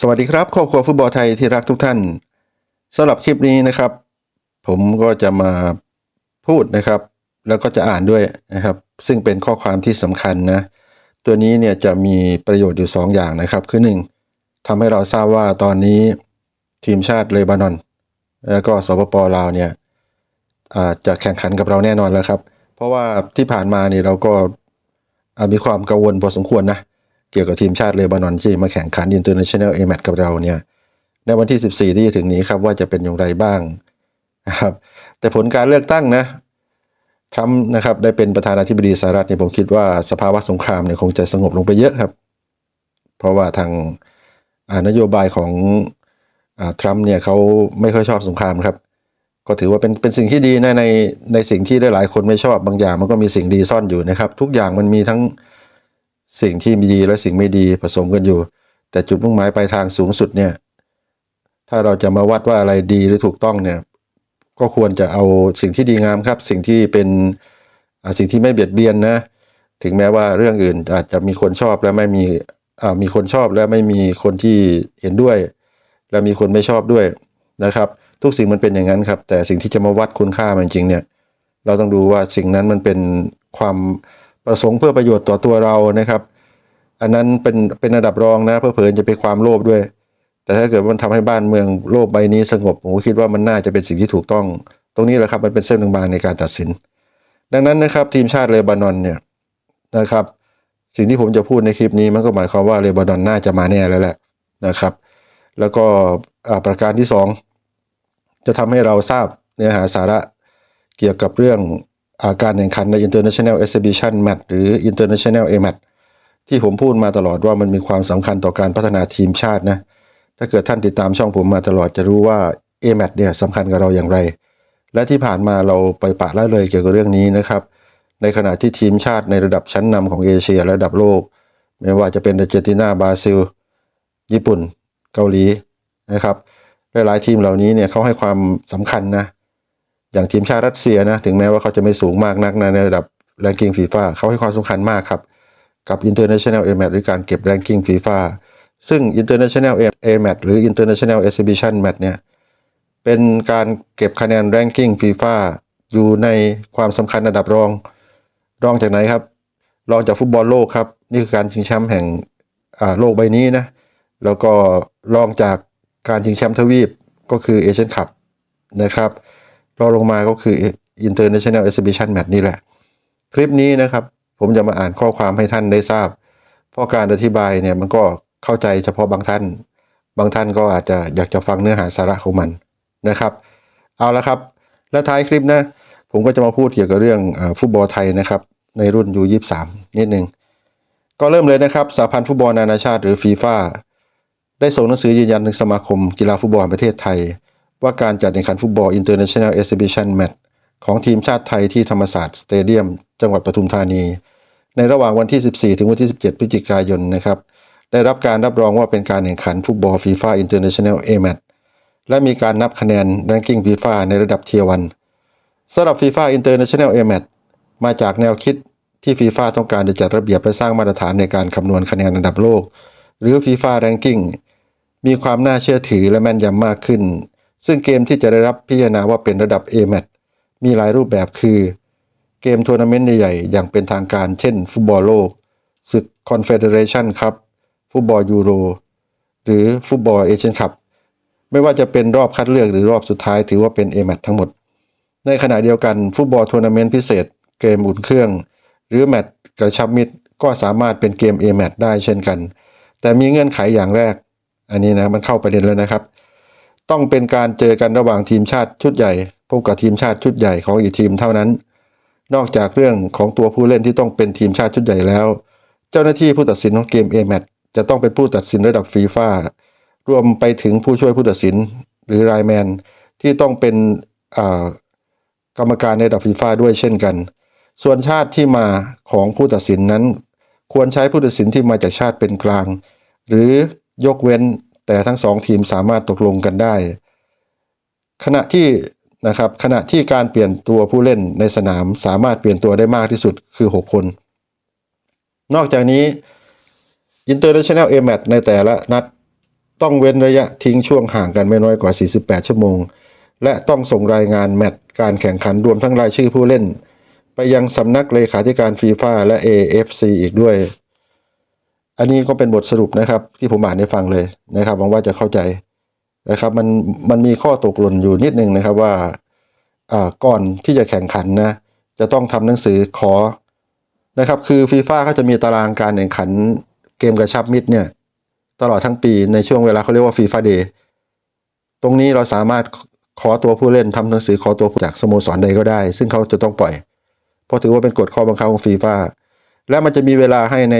สวัสดีครับครอบครัวฟุตบอลไทยที่รักทุกท่านสำหรับคลิปนี้นะครับ ผมก็จะมาพูดนะครับ แล้วก็จะอ่านด้วยนะครับ ซึ่งเป็นข้อความที่สำคัญนะตัวนี้เนี่ยจะมีประโยชน์อยู่ 2อย่างนะครับ คือ 1ทำให้เราทราบว่าตอนนี้ทีมชาติเลบานอน แล้วก็สปปลาวเนี่ยจะแข่งขันกับเราแน่นอนแล้วครับ เพราะว่าที่ผ่านมาเนี่ยเราก็มีความกังวลพอสมควรนะ เกี่ยวกับทีมชาติเลบานอนที่มาแข่งขัน International A Match กับเราเนี่ยในวันที่ 14 ที่จะถึงนี้ครับว่าจะเป็นอย่างไรบ้างนะครับแต่ผลการเลือกตั้งนะทรัมป์นะครับได้เป็นประธานาธิบดีสหรัฐเนี่ยผมคิดว่าสภาวะสงครามเนี่ยคงจะสงบลงไปเยอะครับ เพราะว่าทางานโยบายของอทรัมป์เนี่ยเขาไม่ค่อยชอบสงครามครับ ก็ถือว่าเป็นเป็นสิ่งที่ดีนะในในสิ่งที่หลายๆคนไม่ชอบบางอย่างมันก็มีสิ่งดีซ่อนอยู่นะครับ ทุกอย่างมันมีทั้ง สิ่งที่มีดีและสิ่งไม่ดีผสมกันอยู่ แต่จุดมุ่งหมายปลายทางสูงสุดเนี่ย ถ้าเราจะมาวัดว่าอะไรดีหรือถูกต้องเนี่ย ก็ควรจะเอาสิ่งที่ดีงามครับ สิ่งที่เป็นสิ่งที่ไม่เบียดเบียนนะ ถึงแม้ว่าเรื่องอื่นอาจจะมีคนชอบและไม่มีอ่ามีคนชอบและไม่มีคนที่เห็นด้วย และมีคนไม่ชอบด้วยนะครับ ทุกสิ่งมันเป็นอย่างนั้นครับ แต่สิ่งที่จะมาวัดคุณค่ามันจริงเนี่ย เราต้องดูว่าสิ่งนั้นมันเป็นความ ประสงค์เพื่อประโยชน์ต่อตัวเรานะครับ อันนั้นเป็นเป็นระดับรองนะเพื่อเผลอจะเป็นความโลภด้วย แต่ถ้าเกิดมันทำให้บ้านเมืองโลกใบนี้สงบผมคิดว่ามันน่าจะเป็นสิ่งที่ถูกต้อง ตรงนี้แหละครับมันเป็นเส้นบางๆในการตัดสิน ดังนั้นนะครับทีมชาติเลบานอนเนี่ยนะครับ สิ่งที่ผมจะพูดในคลิปนี้มันก็หมายความว่าเลบานอนน่าจะมาแน่แล้วแหละนะครับ แล้วก็อ่าประการที่สองจะทำให้เราทราบเนื้อหาสาระเกี่ยวกับเรื่อง การแข่งขันใน International Exhibition Match หรือ International A Match ที่ผมพูดมาตลอดว่ามันมีความสำคัญต่อการพัฒนาทีมชาตินะ ถ้าเกิดท่านติดตามช่องผมมาตลอดจะรู้ว่า A Match เนี่ยสำคัญกับเราอย่างไร และที่ผ่านมาเราไปปะละเลยเกี่ยวกับเรื่องนี้นะครับ ในขณะที่ทีมชาติในระดับชั้นนำของเอเชียและระดับโลก ไม่ว่าจะเป็นอาร์เจนตินาบราซิล ญี่ปุ่น เกาหลีนะครับหลายๆทีมเหล่านี้เนี่ยเขาให้ความสำคัญนะ อย่างทีมชาติรัสเซียนะถึงแม้ว่าเขาจะไม่สูงมากนักนะในระดับ ranking FIFA เขาให้ความสำคัญมากครับ กับ International A Match หรือการเก็บ ranking FIFA ซึ่ง International A Match หรือ International Exhibition Match เนี่ยเป็นการเก็บคะแนน ranking FIFA อยู่ในความสำคัญระดับรอง รองจากไหนครับ รองจากฟุตบอลโลกครับ นี่คือการชิงแชมป์แห่งโลกใบนี้นะแล้วก็รองจากการชิงแชมป์ทวีปก็คือเอเชียนคัพนะครับ รอลงมาก็คือ International Exhibition Match นี่แหละ คลิปนี้นะครับ ผมจะมาอ่านข้อความให้ท่านได้ทราบ เพราะการอธิบายเนี่ยมันก็เข้าใจเฉพาะบางท่าน บางท่านก็อาจจะอยากจะฟังเนื้อหาสาระของมันนะครับ เอาละครับ และท้ายคลิปนะ ผมก็จะมาพูดเกี่ยวกับเรื่องอฟุตบอลไทยนะครับ ในรุ่นยูยีนิดนึงก็เริ่มเลยนะครับสหพันธ์ฟุตบอลนานาชาติหรือฟีฟ่าได้ส่งหนังสือยืนยันถึงสมาคมกีฬาฟุตบอลประเทศไทย ว่าการจัดแข่งขันฟุตบอล International Exhibition Match ของทีมชาติไทยที่ธรรมศาสตร์สเตเดียม จังหวัดปทุมธานี ในระหว่างวันที่ 14 ถึงวันที่ 17 พฤศจิกายนนะครับได้รับการรับรองว่าเป็นการแข่งขันฟุตบอลฟีฟ่า International A Match และมีการนับคะแนน ranking FIFA ในระดับเทียวันสำหรับ FIFA International A Match มาจากแนวคิดที่ฟีฟ่าต้องการจะจัดระเบียบและสร้างมาตรฐานในการคำนวณคะแนนระดับโลก หรือ FIFA Ranking มีความน่าเชื่อถือและแม่นยำมากขึ้น ซึ่งเกมที่จะได้รับพิจารณาว่าเป็นระดับ AMAT มีหลายรูปแบบคือ เกมทัวร์นาเมนต์ใหญ่ๆ อย่างเป็นทางการเช่น ฟุตบอลโลก ศึกคอนเฟเดเรชันครับ ฟุตบอลยูโร หรือฟุตบอลเอเชียนคัพไม่ว่าจะเป็นรอบคัดเลือกหรือรอบสุดท้ายถือว่าเป็น AMAT ทั้งหมด ในขณะเดียวกันฟุตบอลทัวร์นาเมนต์พิเศษ เกมอุ่นเครื่อง หรือแมตช์กระชับมิตรก็สามารถเป็นเกม AMAT ได้เช่นกัน แต่มีเงื่อนไขอย่างแรก อันนี้นะมันเข้าประเด็นแล้วนะครับ ต้องเป็นการเจอกันระหว่างทีมชาติชุดใหญ่พบกับทีมชาติชุดใหญ่ของอีกทีมเท่านั้น นอกจากเรื่องของตัวผู้เล่นที่ต้องเป็นทีมชาติชุดใหญ่แล้ว เจ้าหน้าที่ผู้ตัดสินของเกม A m a t จะต้องเป็นผู้ตัดสินระดับฟีฟ่ารวมไปถึงผู้ช่วยผู้ตัดสินหรือไลแมนที่ต้องเป็นกรรมการในระดับฟีฟ่าด้วยเช่นกัน ส่วนชาติที่มาของผู้ตัดสินนั้น ควรใช้ผู้ตัดสินที่มาจากชาติเป็นกลาง หรือยกเว้น แต่ทั้งสองทีมสามารถตกลงกันได้ ขณะที่นะครับขณะที่การเปลี่ยนตัวผู้เล่นในสนามสามารถเปลี่ยนตัวได้มากที่สุดคือ 6 คน นอกจากนี้ International A Match ในแต่ละนัดต้องเว้นระยะทิ้งช่วงห่างกันไม่น้อยกว่า 48 ชั่วโมง และต้องส่งรายงานแมตช์การแข่งขันรวมทั้งรายชื่อผู้เล่น ไปยังสำนักเลขาธิการฟีฟ่าและ AFC อีกด้วย อันนี้ก็เป็นบทสรุปนะครับ ที่ผมอ่านให้ฟังเลยนะครับหวังว่าจะเข้าใจนะครับ มันมันมีข้อตกหล่นอยู่นิดนึงนะครับว่าอ่าก่อนที่จะแข่งขันนะจะต้องทำหนังสือขอนะครับ คือฟีฟ่าเขาจะมีตารางการแข่งขันเกมกระชับมิตรเนี่ยตลอดทั้งปีในช่วงเวลาเขาเรียกว่าฟีฟ่าเดย์ตรงนี้เราสามารถขอตัวผู้เล่นทำหนังสือขอตัวจากสโมสรใดก็ได้ ซึ่งเขาจะต้องปล่อย เพราะถือว่าเป็นกฎข้อบังคับของฟีฟ่า และมันจะมีเวลาให้ใน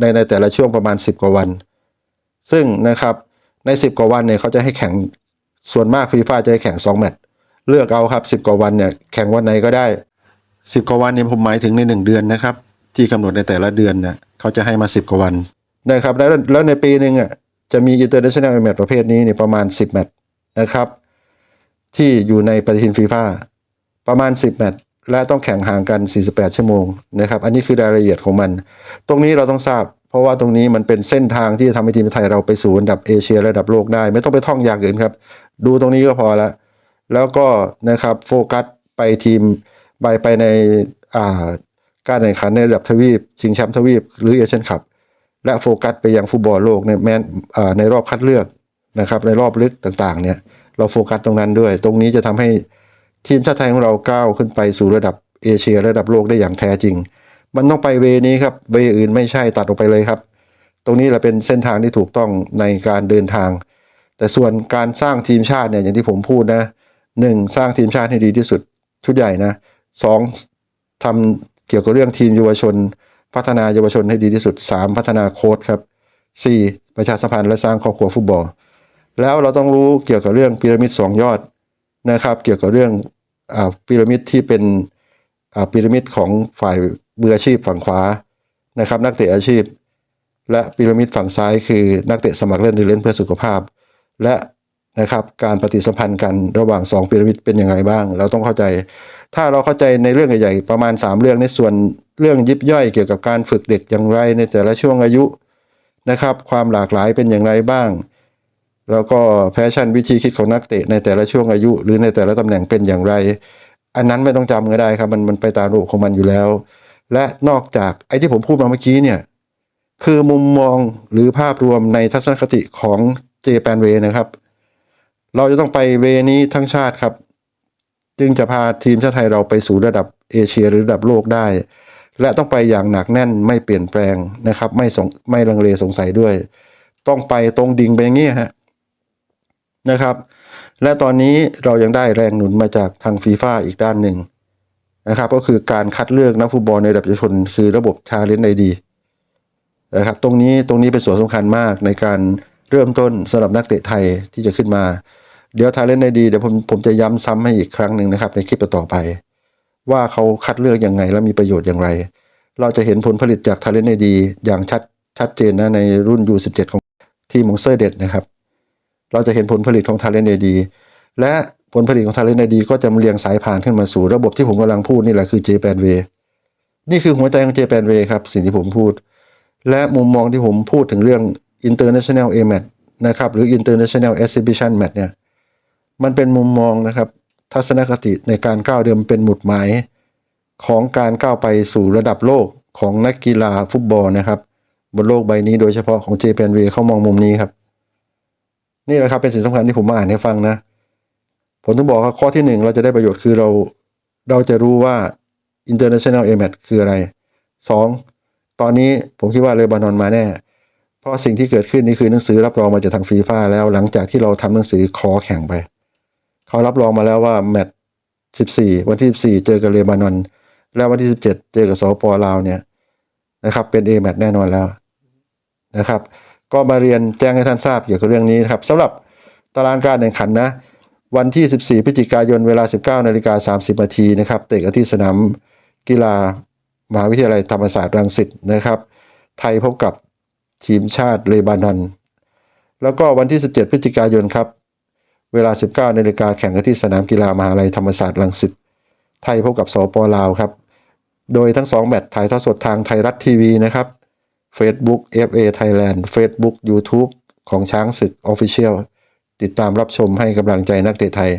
ในในแต่ละช่วงประมาณ 10 กว่าวัน ซึ่งนะครับใน 10 กว่าวันเนี่ยเขาจะให้แข่งส่วนมากฟีฟ่าจะให้แข่ง2แมตช์เลือกเอาครับ 10 กว่าวันเนี่ยแข่งวันไหนก็ได้ 10 กว่าวันเนี่ยผมหมายถึงใน 1 เดือนนะครับ ที่กำหนดในแต่ละเดือนเนี่ยเขาจะให้มา 10 กว่าวันนะครับแล้วแล้วในปีหนึ่งอะจะมี international match ประเภทนี้เนี่ยประมาณ 10 แมตช์นะครับ ที่อยู่ในปฏิทินฟีฟ่าประมาณ 10 แมตช์ และต้องแข่งห่างกัน 48 ชั่วโมงนะครับอันนี้คือรายละเอียดของมัน ตรงนี้เราต้องทราบ เพราะว่าตรงนี้มันเป็นเส้นทางที่จะทำให้ทีมไทยเราไปสู่อันดับเอเชียระดับโลกได้ ไม่ต้องไปท่องอย่างอื่นครับ ดูตรงนี้ก็พอละแล้วก็นะครับโฟกัสไปทีมไปไปในอ่าการแข่งขันในระดับทวีปชิงแชมป์ทวีป หรือเอเชียนคัพและโฟกัสไปยังฟุตบอลโลกในแม้นอ่าในรอบคัดเลือกนะครับในรอบลึกต่างๆเนี่ยเราโฟกัสตรงนั้นด้วย ตรงนี้จะทำให้ ทีมชาติไทยของเราก้าวขึ้นไปสู่ระดับเอเชียระดับโลกได้อย่างแท้จริง มันต้องไปเวนี้ครับ เวอื่นไม่ใช่ตัดออกไปเลยครับ ตรงนี้แหละเป็นเส้นทางที่ถูกต้องในการเดินทาง แต่ส่วนการสร้างทีมชาติเนี่ยอย่างที่ผมพูดนะหนึ่งสร้างทีมชาติให้ดีที่สุดชุดใหญ่นะสองทำเกี่ยวกับเรื่องทีมเยาวชน พัฒนาเยาวชนให้ดีที่สุดสามพัฒนาโค้ชครับสี่ประชาสัมพันธ์และสร้างครอบครัวฟุตบอล แล้วเราต้องรู้เกี่ยวกับเรื่องพีระมิดสองยอด นะครับ เกี่ยวกับเรื่องอาพีระมิดที่เป็นอ่าพีระมิดของฝ่ายมืออาชีพฝั่งขวานะครับ นักเตะอาชีพ และพีระมิดฝั่งซ้ายคือนักเตะสมัครเล่นหรือเล่นเพื่อสุขภาพ และนะครับการปฏิสัมพันธ์กันระหว่างสองพีระมิดเป็นอย่างไรบ้าง เราต้องเข้าใจ ถ้าเราเข้าใจในเรื่องใหญ่ๆประมาณ 3 เรื่องในส่วนเรื่องยิบย่อยเกี่ยวกับการฝึกเด็กอย่างไรในแต่ละช่วงอายุนะครับ ความหลากหลายเป็นอย่างไรบ้าง แล้วก็แพชชั่นวิธีคิดของนักเตะในแต่ละช่วงอายุ หรือในแต่ละตำแหน่งเป็นอย่างไร อันนั้นไม่ต้องจำก็ได้ครับ มันมันไปตามรูปของมันอยู่แล้ว และนอกจากไอ้ที่ผมพูดมาเมื่อกี้เนี่ยคือมุมมองหรือภาพรวมในทัศนคติของเจแปนเวนะครับ เราจะต้องไปเวนี้ทั้งชาติครับ จึงจะพาทีมชาติไทยเราไปสู่ระดับเอเชียหรือระดับโลกได้ และต้องไปอย่างหนักแน่นไม่เปลี่ยนแปลงนะครับ ไม่สงไม่ลังเลสงสัยด้วย ต้องไปตรงดิ่งไปอย่างนี้ฮะ นะครับ และตอนนี้เรายังได้แรงหนุนมาจากทางฟีฟ่าอีกด้านหนึ่งนะครับ ก็คือการคัดเลือกนักฟุตบอลในระดับเยาวชน คือระบบชาเลนจ์ไอดีนะครับ ตรงนี้ตรงนี้เป็นส่วนสำคัญมากในการเริ่มต้นสำหรับนักเตะไทยที่จะขึ้นมา เดี๋ยวทาเลนไอดีเดี๋ยวผมผมจะย้ำซ้ำให้อีกครั้งหนึ่งนะครับ ในคลิปต่อไป ว่าเขาคัดเลือกยังไง และมีประโยชน์อย่างไร เราจะเห็นผลผลิตจากทาเลนไอดีอย่างชัดชัดเจนนะในรุ่น U17 ของทีมของเซอร์เด็ดนะครับ เราจะเห็นผลผลิตของ Talent ID และผลผลิตของ Talent ID ก็จะเรียงสายผ่านขึ้นมาสู่ระบบที่ผมกำลังพูดนี่แหละคือ Japan Way นี่คือหัวใจของ Japan Way ครับ สิ่งที่ผมพูด และมุมมองที่ผมพูดถึงเรื่อง International A m a t นะครับหรือ International Exhibition Match เนี่ยมันเป็นมุมมองนะครับ ทัศนคติในการก้าวเดินเป็นหมุดหมายของการก้าวไปสู่ระดับโลกของนักกีฬาฟุตบอลนะครับ บนโลกใบนี้โดยเฉพาะของ Japan Way เขามองมุมนี้ครับ นี่แหละครับเป็นสิ่งสำคัญที่ผมมาอ่านให้ฟังนะ ผมต้องบอกว่าข้อที่หนึ่งเราจะได้ประโยชน์คือเราเราจะรู้ว่า international a m a t คืออะไรสองตอนนี้ผมคิดว่าเลบานอนมาแน่ เพราะสิ่งที่เกิดขึ้นนี่คือหนังสือรับรองมาจากทางฟีฟ่าแล้วหลังจากที่เราทำหนังสือขอแข่งไป เขารับรองมาแล้วว่าแมตช์14 วันที่ 14 เจอกับเลบานอน แล้ววันที่ 17 เจอกับสปลาวเนี่ยนะครับเป็น A แมตช์แน่นอนแล้วนะครับ ก็มาเรียนแจ้งให้ท่านทราบเกี่ยวกับเรื่องนี้นะครับสำหรับตารางการแข่งขันนะ วันที่ 14 พฤศจิกายนเวลา 19นาฬิกา30นาทีนะครับเตะกันที่สนามกีฬามหาวิทยาลัยธรรมศาสตร์รังสิตนะครับ ไทยพบกับทีมชาติเลบานอนแล้วก็วันที่ 17 พฤศจิกายนครับ เวลา 19นาฬิกาแข่งกันที่สนามกีฬามหาวิทยาลัยธรรมศาสตร์รังสิตไทยพบกับสปลาวครับ โดยทั้งสองแมตช์ถ่ายทอดสดทางไทยรัฐทีวีนะครับ Facebook FA Thailand Facebook YouTube ของช้างศึกออฟฟิเชียลติดตามรับชมให้กำลังใจนักเตะไทย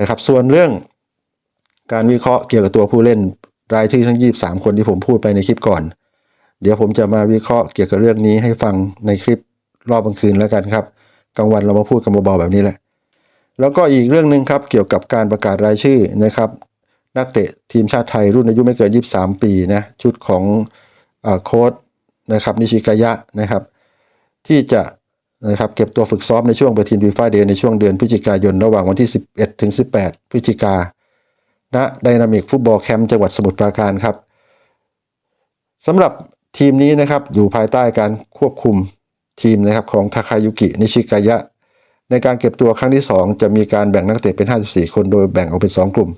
นะครับ ส่วนเรื่องการวิเคราะห์เกี่ยวกับตัวผู้เล่นรายชื่อทั้ง 23 คนที่ผมพูดไปในคลิปก่อน เดี๋ยวผมจะมาวิเคราะห์เกี่ยวกับเรื่องนี้ให้ฟังในคลิปรอบกลางคืนแล้วกันครับกลางวันเรามาพูดกันเบาๆแบบนี้แหละ แล้วก็อีกเรื่องหนึ่งครับเกี่ยวกับการประกาศรายชื่อนะครับ นักเตะทีมชาติไทยรุ่นอายุไม่เกิน 23 ปีนะชุดของอโค้ด นะครับนิชิกายะนะครับ ที่จะนะครับเก็บตัวฝึกซ้อมในช่วงปฏิทินฟีฟ่าเดย์ในช่วงเดือนพฤศจิกายนระหว่างวันที่ 11 ถึง 18 พฤศจิกาณไดนามิกฟุตบอลแคมป์จังหวัดสมุทรปราการครับสำหรับทีมนี้นะครับอยู่ภายใต้การควบคุมทีมนะครับของทาคายุกินิชิกายะ ในการเก็บตัวครั้งที่ 2 จะมีการแบ่งนักเตะเป็น 54 คนโดยแบ่งออกเป็น 2 กลุ่ม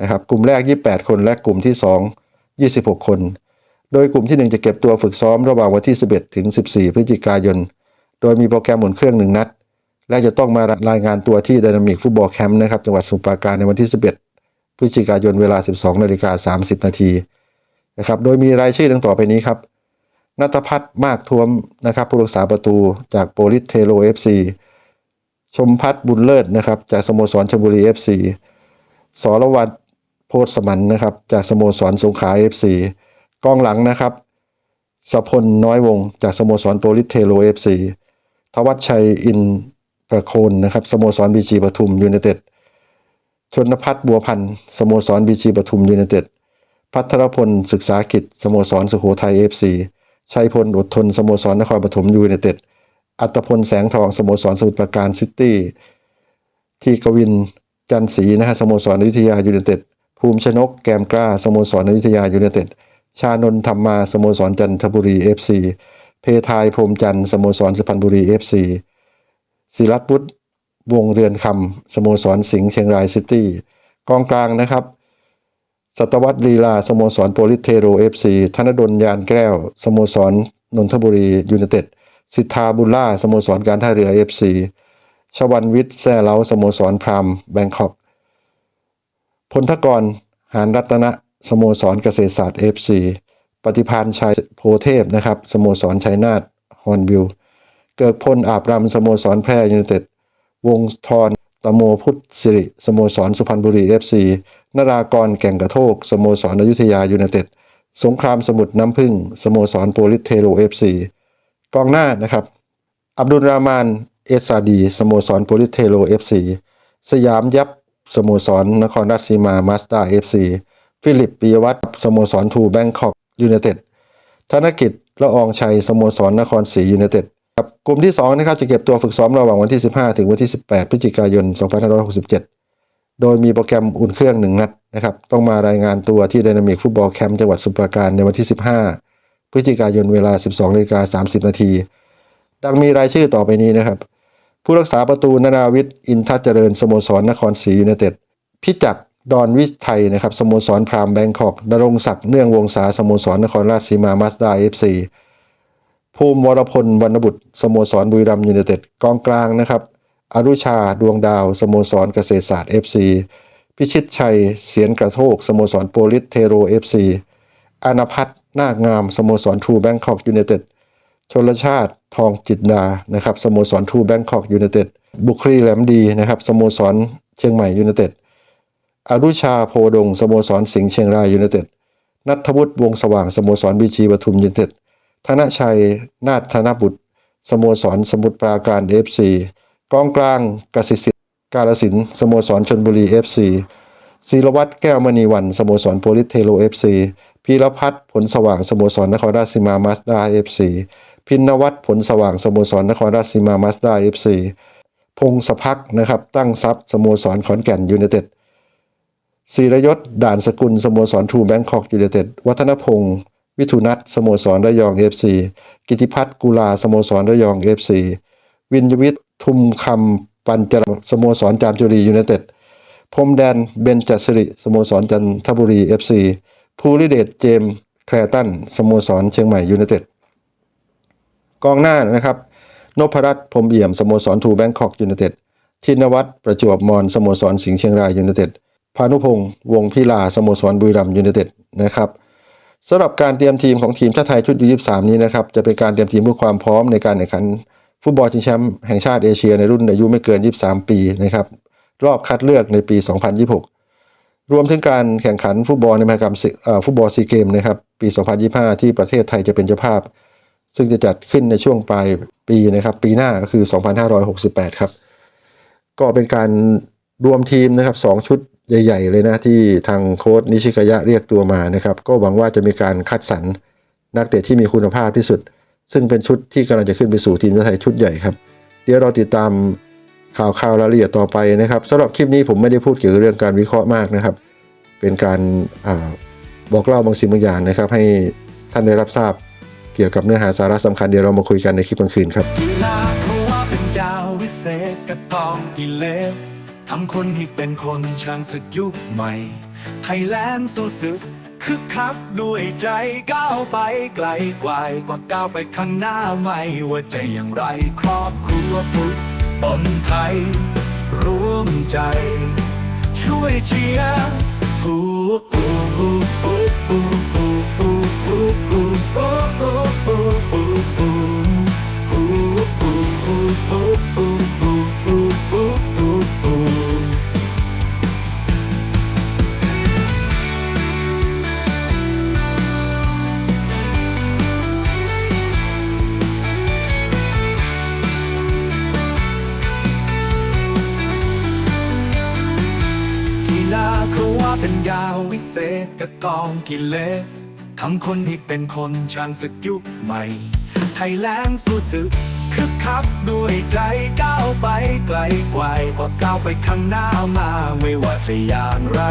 นะครับกลุ่มแรก 28 คนและกลุ่มที่ 2 26 คน โดยกลุ่มที่ 1 จะเก็บตัวฝึกซ้อมระหว่างวันที่ 11 ถึง 14 พฤศจิกายน โดยมีโปรแกรมหมุนเครื่อง1นัด และจะต้องมารายงานตัวที่ไดนามิกฟุตบอลแคมป์นะครับจังหวัดสมุพรปราการในวันที่ 11 พฤศจิกายนเวลา 12นาฬิกา30 นาทีนะครับ โดยมีรายชื่อดังต่อไปนี้ครับนัทพัฒน์มากทวมนะครับผู้รักษาประตูจากโปลิสเทโลเอฟซีชมพัฒน์บุญเลิศนะครับจากสโมสรชลบุรีเอฟซีสรวัตรโพธสมันนะครับจากสโมสรสงขลาเอฟซี กองหลังนะครับสพลน้อยวงจากสโมสรโปลิสเทโลเอฟซีทวัชชัยอินประโคนนะครับสโมสรบีจีปทุมยูไนเต็ดชนพัฒน์บัวพันธ์สโมสรบีจีปทุมยูไนเต็ดพัทรพลศึกษากิจสโมสรสุโขทัยเอฟซีชัยพลอดทนสโมสรนครปฐมยูไนเต็ดอัตพลแสงทองสโมสรสมุทรปราการซิตี้ทีกวินจันศรีนะฮะสโมสรอยุธยายูไนเต็ดภูมิชนกแกมกล้าสโมสรอยุธยายูไนเต็ด ชานนทธรรมาสโมสรจันทบุรีเอฟซีเพทายพรมจันทร์สโมสรสุพรรณบุรีเอฟซีศิรัตน์พุทธวงเรือนคำสโมสรสิงห์เชียงรายซิตี้กองกลางนะครับสัตวัตลีลาสโมสรโปลิสเทโรเอฟซีธนดลยานแก้วสโมสรนนทบุรียูไนเต็ดสิทธาบุลล่าสโมสรการท่าเรือเอฟซีชวันวิทย์แซ่เล้าสโมสรพรามแบงคอกพลทกรหานรัตนะ สโมสรเกษตรศาสตร์เอฟซีปฏิพานชัยโพเทพนะครับสโมสรชัยนาทฮอนบิวเกิกพลอาบรำสโมสรแพร่ยูไนเต็ด วงทรตโมพุทธสิริสโมสรสุพรรณบุรีเอฟซีนรากรแก่งกระโทกสโมสรอยุธยายูไนเต็ด สงครามสมุทรน้ำพึ่งสโมสรโปลิสเทโรเอฟซีกองหน้านะครับ อับดุลรามานเอสซาดีสโมสรโปลิสเทโรเอฟซีสยามยับสโมสรนครราชสีมามาสตาเอ ฟิลิปปิยวัฒน์สโมสรทูแบงคอกยูไนเต็ดธนกิจละอองชัยสโมสรนครศรียูไนเต็ดครับกลุ่มที่2นะครับจะเก็บตัวฝึกซ้อมระหว่างวันที่ 15 ถึงวันที่ 18 พฤศจิกายน 2567 โดยมีโปรแกรมอุ่นเครื่อง 1 นัดนะครับต้องมารายงานตัวที่ไดนามิกฟุตบอลแคมป์จังหวัดสุพรราการในวันที่ 15 พฤศจิกายนเวลา 12นาฬิกา30 นาทีดังมีรายชื่อต่อไปนี้นะครับ ผู้รักษาประตูนานาวิทย์อินทัจเจริญสโมสรนครศรียูไนเต็ดพิจักร ดอนวิชัยนะครับสโมสรพรามแบงคอกนรงศักดิ์เนื่องวงศาสโมสรนครราชสีมามาสดาเอฟซีภูมิวรพลวรรณบุตรสโมสรบุรีรัมย์ยูไนเต็ดกองกลางนะครับอรุชาดวงดาวสโมสรเกษตรศาสตร์เอฟซีพิชิตชัย เสียนกระโทกสโมสรโปลิสเทโรเอฟซีอนพัฒน์นาคงามสโมสรทรูแบงคอกยูไนเต็ดชนลชาติทองจิตดานะครับสโมสรทรูแบงคอกยูไนเต็ดบุคลีแหลมดีนะครับสโมสรเชียงใหม่ยูไนเต็ด อรุชาโพดงสโมสรสิงห์เชียงรายยูไนเต็ดนัทวุฒิวงสว่างสโมสรบีจีปทุมยูไนเต็ดธนชัย นาถธนบุตรสโมสรสมุทรปราการเอฟซีกองกลางกสิสิทธิ์กาลสินธุ์สโมสรชนบุรีเอฟซีศิรวัตรแก้วมณีวันสโมสรโปลิสเทโลเอฟซีพีรพัฒน์ผลสว่างสโมสรนครราชสีมามาสดาเอฟซีพินวัฒน์ผลสว่างสโมสรนครราชสีมามาสดาเอฟซีพงศพักนะครับตั้งทรัพย์สโมสรขอนแก่นยูไนเต็ด ศิรยศ ด่านสกุลสโมสรทูแบงคอกยูไนเต็ด วัฒนพงศ์วิทุนัทสโมสรระยองเอฟซีกิติพัฒน์กุลาสโมสรระยองเอฟซีวินยวิทย์ทุมคำปัญจรสโมสรจามจุรียูไนเต็ดพรมแดนเบนจสิริสโมสรจันทบุรีเอฟซีภูริเดชเจมส์แคลตันสโมสรเชียงใหม่ยูไนเต็ดกองหน้านะครับนพรัตน์พรมเอี่ยมสโมสรทูแบงคอกยูไนเต็ดธินวัฒน์ประจวบมอนสโมสรสิงห์เชียงรายยูไนเต็ด พานุพงศ์วงพิลาสโมสรบุรีรัมย์ยูไนเต็ดนะครับสำหรับการเตรียมทีมของทีมชาติไทยชุดยู23นี้นะครับจะเป็นการเตรียมทีมเพื่อความพร้อมในการแข่งขัน ฟุตบอลชิงแชมป์แห่งชาติเอเชียในรุ่นอายุไม่เกิน 23 ปีนะครับรอบคัดเลือกในปี 2026 รวมถึงการแข่งขันฟุตบอลในมหกรรมฟุตบอลซีเกมนะครับปี 2025 ที่ประเทศไทยจะเป็นเจ้าภาพ ซึ่งจะจัดขึ้นในช่วงปลายปีนะครับปีหน้าก็คือ 2568 ครับก็เป็นการรวมทีมนะครับสองชุด ใหญ่ ๆ เลยนะที่ทางโค้ชนิชิกายะเรียกตัวมานะครับ ก็หวังว่าจะมีการคัดสรรนักเตะที่มีคุณภาพที่สุด ซึ่งเป็นชุดที่กำลังจะขึ้นไปสู่ทีมชาติไทยชุดใหญ่ครับ เดี๋ยวเราติดตามข่าวข่าวรายละเอียดต่อไปนะครับสำหรับคลิปนี้ผมไม่ได้พูดเกี่ยวกับเรื่องการวิเคราะห์มากนะครับ เป็นการอาบอกเล่าบางสิ่งบางอย่างนะครับ ให้ท่านได้รับทราบเกี่ยวกับเนื้อหาสาระสำคัญเดี๋ยวเรามาคุยกันในคลิปกลางคืนครับ ทำคนให้เป็นคนช่างศึกยุคใหม่ ไทยแลนด์สู้ศึกคึกคักด้วยใจก้าวไปไกลกว่ากว่าก้าวไปข้างหน้าไม่ว่าจะอย่างไรครอบครัวฟุตบอลไทย ร่วมใจ ช่วยเชียร์ฮู้ฮู้ฮู้ฮู้ฮู้ฮู้ฮู้ฮู้ฮู้ เศษกรกองกิเลสทำคนให้เป็นคนช่างศึกยุคใหม่ ไทยแลนด์สู้ศึกคึกคักด้วยใจก้าวไปไกลกว่ากว่าก้าวไปข้างหน้ามาไม่ว่าจะอย่างไร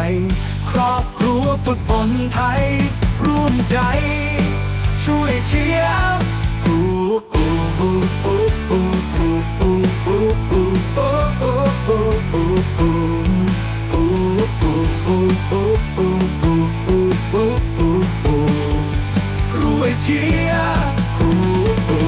ครอบครัวฟุตบอลไทย ร่วมใจ ช่วยเชียร์ฮู้ It's Uh.